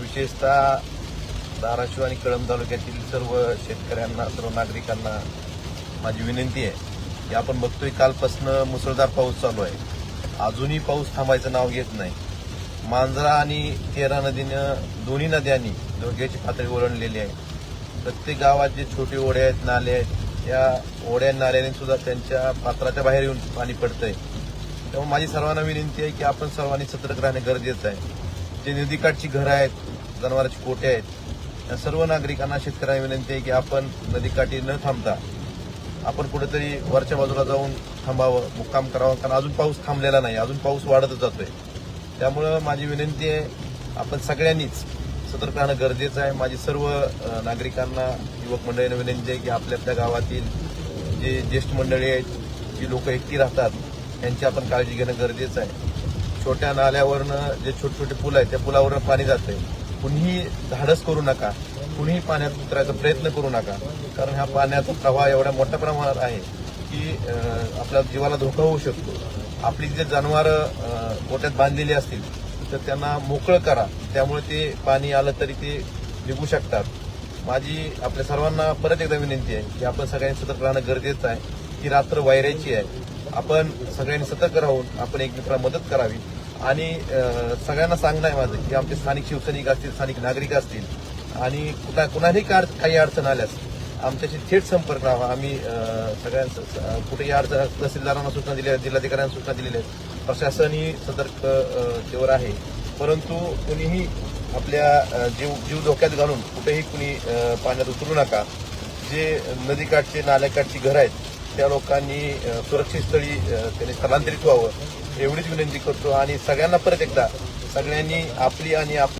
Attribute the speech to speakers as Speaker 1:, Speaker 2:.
Speaker 1: विशेषतः धाराशिव आणि कळंब तालुक्यातील सर्व शेतकऱ्यांना सर्व नागरिकांना माझी विनंती आहे की आपण बघतोय कालपासनं मुसळधार पाऊस चालू आहे. अजूनही पाऊस थांबायचं नाव घेत नाही. मांजरा आणि तेरा नदीनं दोन्ही नद्यांनी धोक्याची पातळी ओलांडलेली आहे. प्रत्येक गावात जे छोटे ओढे आहेत नाले आहेत त्या ओढ्या नाल्याने सुद्धा त्यांच्या पात्राच्या बाहेर येऊन पाणी पडतंय. त्यामुळे माझी सर्वांना विनंती आहे की आपण सर्वांनी सतर्क राहणे गरजेचं आहे. जे नदीकाठची घरं आहेत जनावरांची कोटे आहेत त्या सर्व नागरिकांना शेतकऱ्यांना विनंती आहे की आपण नदीकाठी न थांबता आपण कुठेतरी वरच्या बाजूला जाऊन थांबावं मुक्काम करावं कारण अजून पाऊस थांबलेला नाही अजून पाऊस वाढतच जातोय. त्यामुळं माझी विनंती आहे आपण सगळ्यांनीच सतर्क राहणं गरजेचं आहे. माझी सर्व नागरिकांना युवक मंडळींना विनंती आहे की आपल्या आपल्या गावातील जे ज्येष्ठ मंडळी आहेत जी लोक एकटी राहतात त्यांची आपण काळजी घेणं गरजेचं आहे. छोट्या नाल्यावरनं जे छोटे छोटे पूल आहेत त्या पुलावरनं पाणी जाते कुणीही धाडस करू नका. कुणीही पाण्यात उतरायचा प्रयत्न करू नका. कारण ह्या पाण्याचा प्रवाह एवढ्या मोठ्या प्रमाणात आहे की आपल्या जीवाला धोका होऊ शकतो. आपली जे जनावरं गोट्यात बांधलेली असतील तर त्यांना मोकळं करा. त्यामुळे ते पाणी आलं तरी ते निघू शकतात. माझी आपल्या सर्वांना परत एकदा विनंती आहे की आपण सगळ्यांनी सतर्क राहणं गरजेचं आहे. ती रात्र वायरायची आहे. आपण सगळ्यांनी सतर्क राहून आपण एकमेकाला मदत करावी. आणि सगळ्यांना सांगणं आहे माझं की आमचे स्थानिक शिवसैनिक असतील स्थानिक नागरिक असतील आणि कुठा कुणाही कार- काही अडचण आल्यास आमच्याशी थेट संपर्क राहावा आम्ही अ, सगळ्यांचं कुठेही अडचण तहसीलदारांना सूचना दिल्या आहेत जिल्हाधिकाऱ्यांना सूचना दिलेल्या आहेत. प्रशासनही सतर्क तेवर आहे. परंतु कुणीही आपल्या जीव जीव धोक्यात घालून कुठेही कुणी पाण्यात उतरू नका. जे नदीकाठचे नाल्याकाठची घरं आहेत त्या लोकांनी सुरक्षित स्थळी त्यांनी स्थलांतरित व्हावं एवढीच विनंती करतो. आणि सगळ्यांना परत एकदा सगळ्यांनी आपली आणि आपली